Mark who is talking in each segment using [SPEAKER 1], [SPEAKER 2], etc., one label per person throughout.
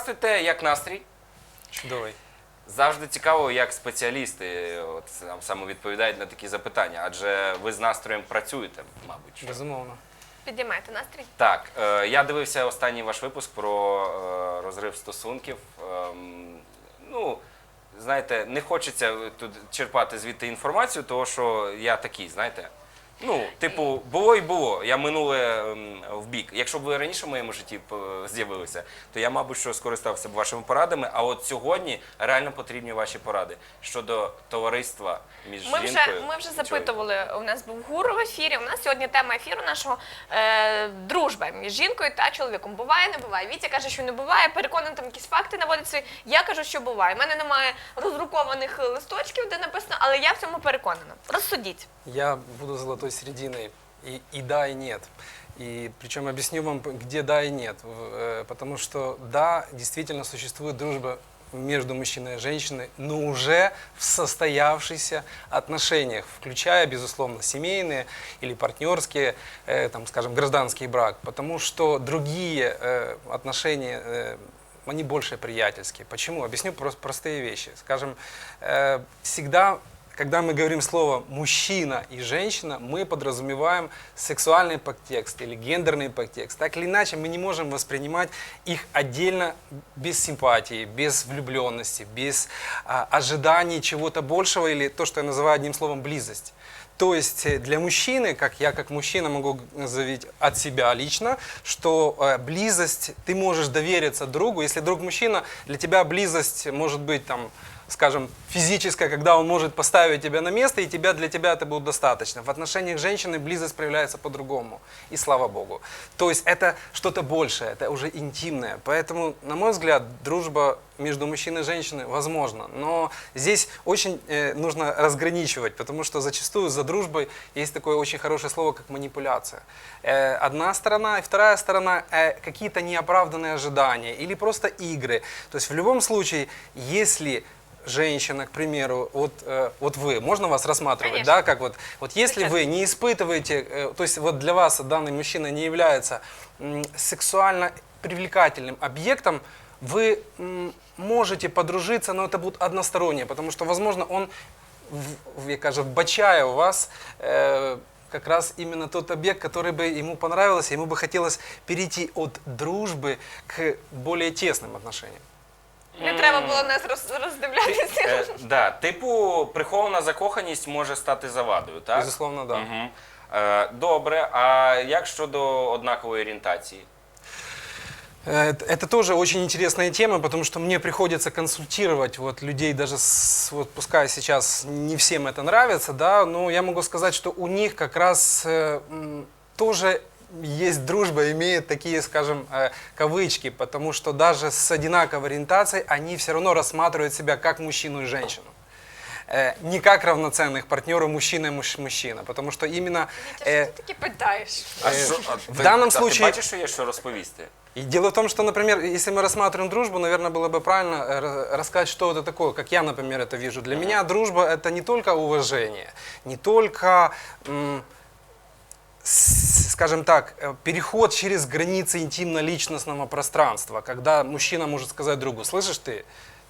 [SPEAKER 1] Здравствуйте, як настрій?
[SPEAKER 2] Чудовий.
[SPEAKER 1] Завжди цікаво, як спеціалісти от, саме відповідають на такі запитання, адже ви з настроєм працюєте, мабуть. що.
[SPEAKER 2] Безумовно.
[SPEAKER 3] Підіймайте настрій.
[SPEAKER 1] Так, е, я дивився останній ваш випуск про е, розрив стосунків. Ем, ну, знаєте, не хочеться тут черпати звідти інформацію, тому що я такий, знаєте. Ну, типу, було і було. Я минуле ем, в бік. Якщо б ви раніше в моєму житті п- з'явилися, то я, мабуть, що скористався б вашими порадами. А от сьогодні реально потрібні ваші поради щодо товариства між
[SPEAKER 3] Ми вже, ми вже
[SPEAKER 1] і чоловіком.
[SPEAKER 3] запитували. У нас був гуру в ефірі. У нас сьогодні тема ефіру нашого е, дружба між жінкою та чоловіком. Буває, не буває. Вітя каже, що не буває. Переконаний там якісь факти наводить свої. Я кажу, що буває. У мене немає роздрукованих листочків, де написано, але я в цьому переконана. Розсудіть.
[SPEAKER 2] Я буду золотой серединой и, и да, и нет. И причем объясню вам, где да и нет. Э, Потому что да, действительно существует дружба между мужчиной и женщиной, но уже в состоявшихся отношениях, включая, безусловно, семейные или партнерские, э, там, скажем, гражданский брак. Потому что другие э, отношения, э, они больше приятельские. Почему? Объясню прос- простые вещи. Скажем, э, всегда когда мы говорим слово мужчина и женщина, мы подразумеваем сексуальный подтекст или гендерный подтекст. Так или иначе, мы не можем воспринимать их отдельно без симпатии, без влюбленности, без а, ожиданий чего-то большего или то, что я называю одним словом близость. То есть э, для мужчины, как я как мужчина могу заявить от себя лично, что э, близость, ты можешь довериться другу. Если друг мужчина, для тебя близость может быть там, скажем, физическая, когда он может поставить тебя на место, и тебя, для тебя это будет достаточно. В отношениях женщины близость проявляется по-другому. И слава богу. То есть это что-то большее, это уже интимное. Поэтому, на мой взгляд, дружба между мужчиной и женщиной возможна. Но здесь очень э, нужно разграничивать, потому что зачастую за дружбой есть такое очень хорошее слово, как манипуляция. Э, одна сторона и вторая сторона э, какие-то неоправданные ожидания или просто игры. То есть в любом случае, если женщина, к примеру, вот, э, вот вы, можно вас рассматривать,
[SPEAKER 3] Конечно.
[SPEAKER 2] да, как вот, вот если вы не испытываете, э, то есть вот для вас данный мужчина не является сексуально привлекательным объектом, вы можете подружиться, но это будет одностороннее, потому что, возможно, он, я кажу, вбачая у вас э, как раз именно тот объект, который бы ему понравился, ему бы хотелось перейти от дружбы к более тесным отношениям.
[SPEAKER 3] Не треба було нас роз, роздивлятися.
[SPEAKER 1] Е, да, типу, прихована закоханість може стати завадою, так?
[SPEAKER 2] Безусловно, да.
[SPEAKER 1] Угу. Е, добре, а як щодо однакової орієнтації?
[SPEAKER 2] Э, Это это тоже очень интересная тема, потому что мне приходится консультировать вот людей, даже с, вот пускай сейчас не всем это нравится, да, но я могу сказать, что у них как раз э, м, тоже есть дружба, имеет такие, скажем, э, кавычки, потому что даже с одинаковой ориентацией они все равно рассматривают себя как мужчину и женщину. Э, Не как равноценных партнеров мужчина и муж- мужчина, потому что именно...
[SPEAKER 3] Вітя,
[SPEAKER 2] э,
[SPEAKER 3] що ти таки питаєш?
[SPEAKER 1] А
[SPEAKER 2] Е,
[SPEAKER 1] що, а
[SPEAKER 2] в
[SPEAKER 1] ти-
[SPEAKER 2] даному
[SPEAKER 1] та
[SPEAKER 2] случае-
[SPEAKER 1] Ти бачиш, що є що розповісти?
[SPEAKER 2] И дело в том, что, например, если мы рассматриваем дружбу, наверное, было бы правильно э, ра- рассказать, что это такое, как я, например, это вижу. Для меня дружба – это не только уважение, не только, м, с- скажем так, э, переход через границы интимно-личностного пространства, когда мужчина может сказать другу, слышишь ты,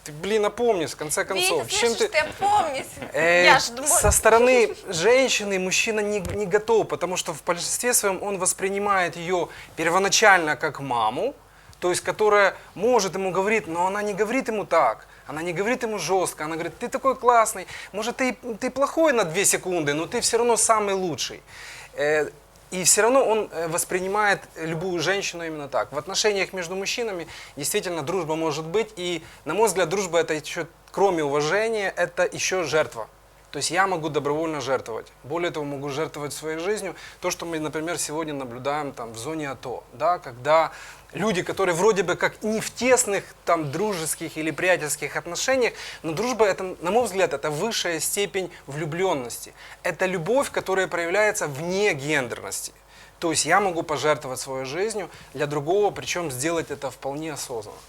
[SPEAKER 2] ты, блин, опомнись, в конце концов,
[SPEAKER 3] Вітя,
[SPEAKER 2] чем ты...
[SPEAKER 3] ти повністю.
[SPEAKER 2] Э,
[SPEAKER 3] Я
[SPEAKER 2] Со стороны женщины мужчина не, не готов, потому что в большинстве своем он воспринимает ее первоначально как маму, то есть которая может ему говорить, но она не говорит ему так. Она не говорит ему жестко, она говорит, ты такой классный, может ты, ты плохой на две секунды, но ты все равно самый лучший. Э, И все равно он э, воспринимает любую женщину именно так. В отношениях между мужчинами действительно дружба может быть. И, на мой взгляд, дружба это еще, кроме уважения, это еще жертва. То есть я могу добровольно жертвовать. Более того, могу жертвовать своей жизнью. То, что мы, например, сегодня наблюдаем там, в зоне АТО. Да, когда люди, которые вроде бы как не в тесных там, дружеских или приятельских отношениях, но дружба, это, на мой взгляд, это высшая степень влюбленности. Это любовь, которая проявляется вне гендерности. То есть я могу пожертвовать своей жизнью для другого, причем сделать это вполне осознанно.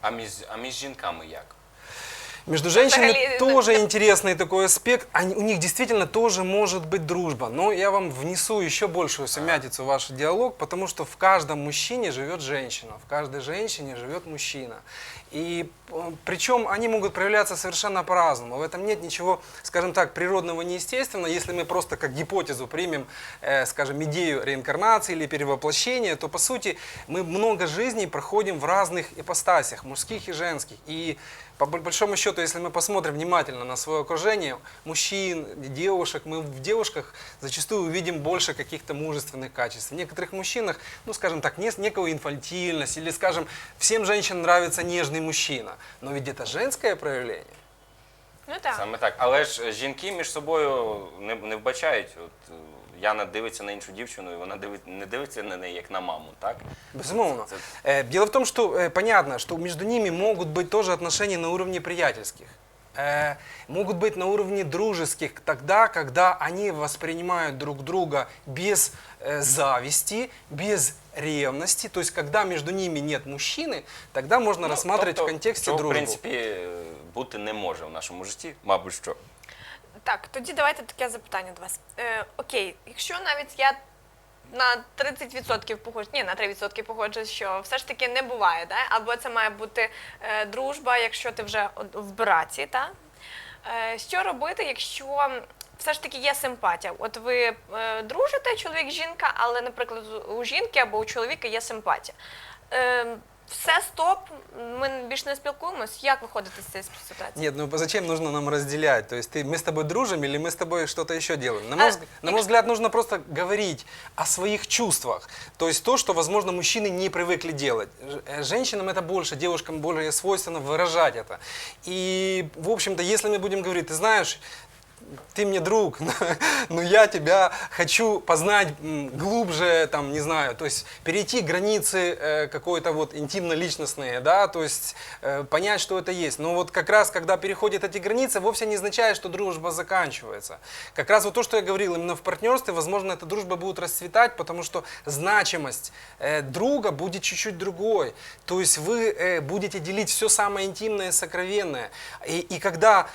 [SPEAKER 1] А між, а між жінками як?
[SPEAKER 2] Между женщинами
[SPEAKER 3] Взагалі,
[SPEAKER 2] тоже интересный такой аспект. Они, у них действительно тоже может быть дружба. Но я вам внесу еще большую сумятицу в ваш диалог, потому что в каждом мужчине живет женщина, в каждой женщине живет мужчина. И э, причем они могут проявляться совершенно по-разному. В этом нет ничего, скажем так, природного, неестественного. Если мы просто как гипотезу примем, э, скажем, идею реинкарнации или перевоплощения, то по сути мы много жизней проходим в разных ипостасях, мужских и женских. И по бо- большому счету, если мы посмотрим внимательно на свое окружение, мужчин, девушек, мы в девушках зачастую увидим больше каких-то мужественных качеств. В некоторых мужчинах, ну, скажем так, не, некого инфантильность, или, скажем, всем женщинам нравится нежный мужчина. Но ведь это женское проявление.
[SPEAKER 3] Ну так.
[SPEAKER 1] Саме так. Але ж е, жінки між собою не, не вбачають. От е, Яна дивиться на іншу дівчину, і вона дивить, не дивиться на неї як на маму, так?
[SPEAKER 2] Безусловно.
[SPEAKER 1] Це-
[SPEAKER 2] Э, Дело в том, что э, понятно, что между ними могут быть тоже отношения на уровне приятельских. Э, Могут быть на уровне дружеских тогда, когда они воспринимают друг друга без э, зависти, без ревности. То есть, когда между ними нет мужчины, тогда можно
[SPEAKER 1] Ну,
[SPEAKER 2] рассматривать
[SPEAKER 1] тобто,
[SPEAKER 2] в контексте
[SPEAKER 1] чого,
[SPEAKER 2] дружбы.
[SPEAKER 1] в принципі, е, бути не може в нашому житті, мабуть, що.
[SPEAKER 3] Так, тоді давайте таке запитання до вас. Е, окей, якщо навіть я на 30% погоджуюсь, ні, на 3% погоджуюсь, що все ж таки не буває, да? або це має бути е, дружба, якщо ти вже в браці, та? Е, що робити, якщо все ж таки є симпатія? От ви е, дружите, чоловік, жінка, але, наприклад, у жінки або у чоловіка є симпатія. Е, все, стоп, ми більше не спілкуємось. Як виходити з цієї ситуації?
[SPEAKER 2] Нет, ну зачем нужно нам разделять? То есть ты, мы с тобой дружим или мы с тобой что-то еще делаем? На мой,
[SPEAKER 3] А,
[SPEAKER 2] взг- на мой взгляд, нужно просто говорить о своих чувствах. То есть то, что, возможно, мужчины не привыкли делать. Ж- э, Женщинам это больше, девушкам более свойственно выражать это. И, в общем-то, если мы будем говорить, ты знаешь, ты мне друг, но я тебя хочу познать глубже, там, не знаю, то есть перейти границы э, какой-то вот интимно-личностные, да, то есть э, понять, что это есть. Но вот как раз, когда переходят эти границы, вовсе не означает, что дружба заканчивается. Как раз вот то, что я говорил, именно в партнерстве, возможно, эта дружба будет расцветать, потому что значимость э, друга будет чуть-чуть другой. То есть вы будете делить все самое интимное и сокровенное. И, и когда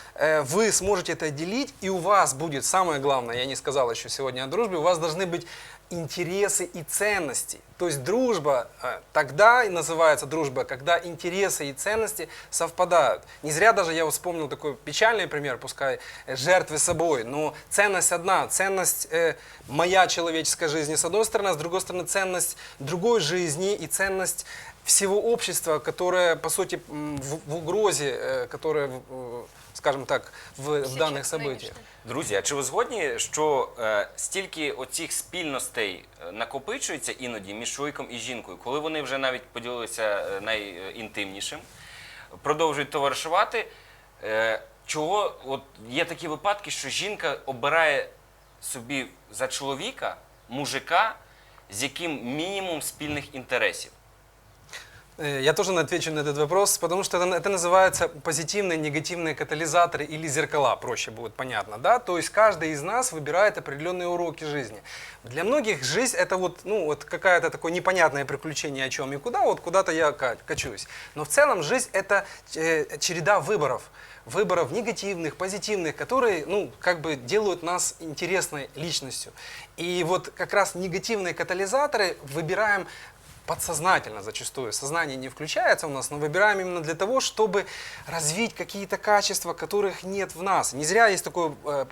[SPEAKER 2] вы сможете это делить, и у вас будет, самое главное, я не сказал еще сегодня о дружбе, у вас должны быть интересы и ценности. То есть дружба э, тогда и называется дружба, когда интересы и ценности совпадают. Не зря даже я вспомнил такой печальный пример, пускай э, жертвы собой, но ценность одна, ценность э, моя человеческая жизнь с одной стороны, а с другой стороны ценность другой жизни и ценность всего общества, которое, по сути, м, в, в угрозе, э, которое, в- в, скажем так, в, в данных событиях.
[SPEAKER 1] Друзі, а чи ви згодні, що е, стільки оцих спільностей е, накопичується іноді між чоловіком і жінкою, коли вони вже навіть поділилися е, найінтимнішим, продовжують товаришувати? Е, чого от є такі випадки, що жінка обирає собі за чоловіка мужика, з яким мінімум спільних інтересів?
[SPEAKER 2] Э, Я тоже отвечу на этот вопрос, потому что это, это называется позитивные, негативные катализаторы или зеркала, проще будет понятно, да? То есть каждый из нас выбирает определенные уроки жизни. Для многих жизнь это вот, ну, вот какое-то такое непонятное приключение о чем и куда, вот куда-то я ка- качусь. Но в целом жизнь это э, череда выборов выборов негативных, позитивных, которые, ну, как бы делают нас интересной личностью. И вот как раз негативные катализаторы выбираем подсознательно зачастую. Сознание не включается у нас, но выбираем именно для того, чтобы развить какие-то качества, которых нет в нас. Не зря есть такое э,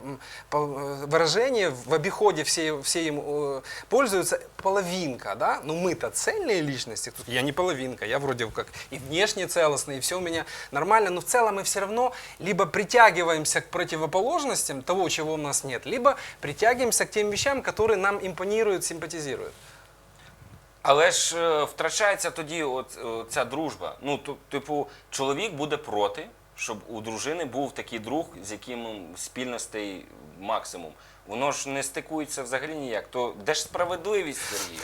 [SPEAKER 2] э, выражение в обиходе, все, все им э, пользуются, половинка, да? Но мы-то цельные личности. Я не половинка, я вроде как и внешне целостный, и все у меня нормально, но в целом мы все равно либо притягиваемся к противоположностям того, чего у нас нет, либо притягиваемся к тем вещам, которые нам импонируют, симпатизируют.
[SPEAKER 1] Але ж е, втрачається тоді от, е, ця дружба. Ну, ту- типу, чоловік буде проти, щоб у дружини був такий друг, з яким спільностей максимум. Воно ж не стикується взагалі ніяк. То де ж справедливість, Сергій?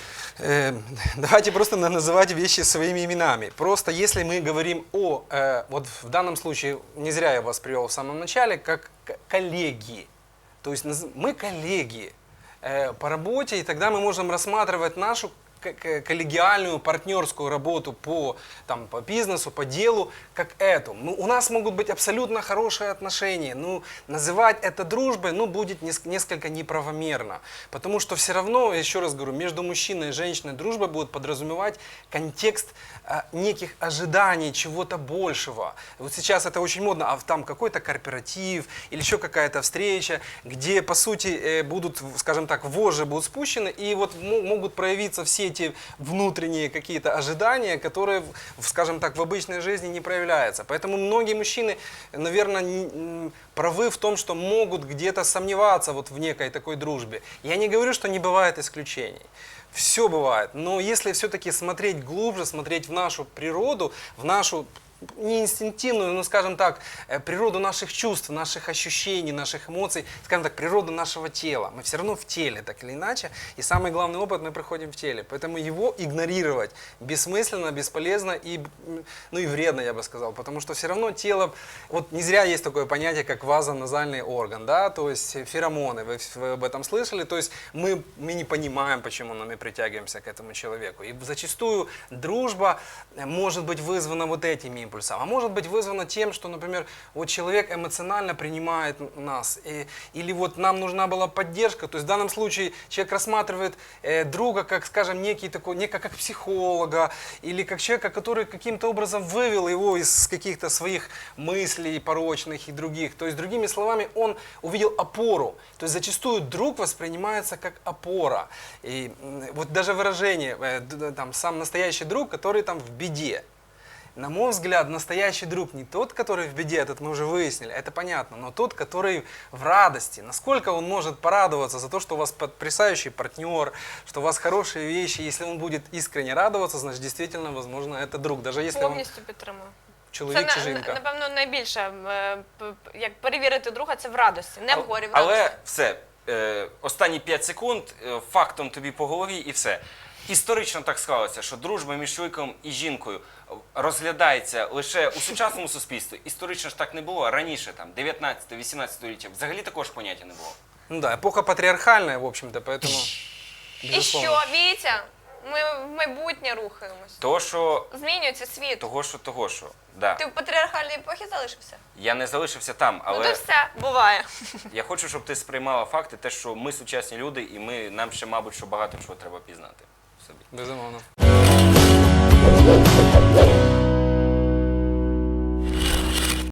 [SPEAKER 2] Э, Давайте просто на- называть вещи своими именами. Просто если мы говорим о, э, вот в данном случае, не зря я вас привел в самом начале, как к- коллеги. То есть наз- мы коллеги э, по работе, и тогда мы можем рассматривать нашу к- к- коллегиальную партнерскую работу по, там, по бизнесу, по делу, как эту. Ну, у нас могут быть абсолютно хорошие отношения. Ну, называть это дружбой, ну, будет нес- несколько неправомерно. Потому что все равно, еще раз говорю, между мужчиной и женщиной дружба будет подразумевать контекст а, неких ожиданий чего-то большего. Вот сейчас это очень модно, а там какой-то корпоратив или еще какая-то встреча, где, по сути, э, будут, скажем так, вожжи будут спущены, и вот мо- могут проявиться все эти внутренние какие-то ожидания, которые, скажем так, в обычной жизни не проявляются. Поэтому многие мужчины, наверное, правы в том, что могут где-то сомневаться вот в некой такой дружбе. Я не говорю, что не бывает исключений. Все бывает. Но если все-таки смотреть глубже, смотреть в нашу природу, в нашу не инстинктивную, но, скажем так, э, природу наших чувств, наших ощущений, наших эмоций, скажем так, природу нашего тела. Мы все равно в теле, так или иначе. И самый главный опыт мы проходим в теле. Поэтому его игнорировать бессмысленно, бесполезно и, ну, и вредно, я бы сказал. Потому что все равно тело, вот не зря есть такое понятие, как вазоназальный орган, да, то есть феромоны, вы, вы об этом слышали, то есть мы, мы не понимаем, почему но мы притягиваемся к этому человеку. И зачастую дружба э, может быть вызвана вот этими импульсами, а может быть вызвана тем, что, например, вот человек эмоционально принимает нас, и- или вот нам нужна была поддержка, то есть в данном случае человек рассматривает э, друга как, скажем, некий такой, некого как психолога, или как человека, который каким-то образом вывел его из каких-то своих мыслей порочных и других. То есть, другими словами, он увидел опору. То есть, зачастую друг воспринимается как опора. И вот даже выражение, э, там, сам настоящий друг, который там в беде. На мой взгляд, настоящий друг не тот, который в беде, этот мы уже выяснили, это понятно, но тот, который в радости. Насколько он может порадоваться за то, что у вас потрясающий партнер, что у вас хорошие вещи. Если он будет искренне радоваться, значит, действительно, возможно, это друг. Даже если он
[SPEAKER 3] Повністю підтримую.
[SPEAKER 2] чоловік
[SPEAKER 3] це
[SPEAKER 2] чи
[SPEAKER 3] на-
[SPEAKER 2] жінка.
[SPEAKER 3] напевно найбільше е, п- п- як перевірити друга, це в радості, не в горі, в
[SPEAKER 1] Але
[SPEAKER 3] радості.
[SPEAKER 1] все, е, останні 5 секунд, е, фактом тобі по голові і все. Історично так склалося, що дружба між чоловіком і жінкою розглядається лише у сучасному суспільстві. Історично ж так не було. Раніше, там, 19-18 століття, взагалі такого ж поняття не було.
[SPEAKER 2] Ну да, эпоха патриархальная, в общем-то, поэтому...
[SPEAKER 3] І
[SPEAKER 2] безусловно.
[SPEAKER 3] що, Вітя? Ми в майбутнє рухаємось.
[SPEAKER 1] Того, що,
[SPEAKER 3] Змінюється світ.
[SPEAKER 1] того, що, того, що. Да.
[SPEAKER 3] Ти в патріархальній епохі залишився?
[SPEAKER 1] Я не залишився там,
[SPEAKER 3] Ну
[SPEAKER 1] але
[SPEAKER 3] то все, буває.
[SPEAKER 1] я хочу, щоб ти сприймала факти, те, що ми сучасні люди, і ми, нам ще, мабуть, що багато чого треба пізнати в собі.
[SPEAKER 2] Безумовно. Thank you.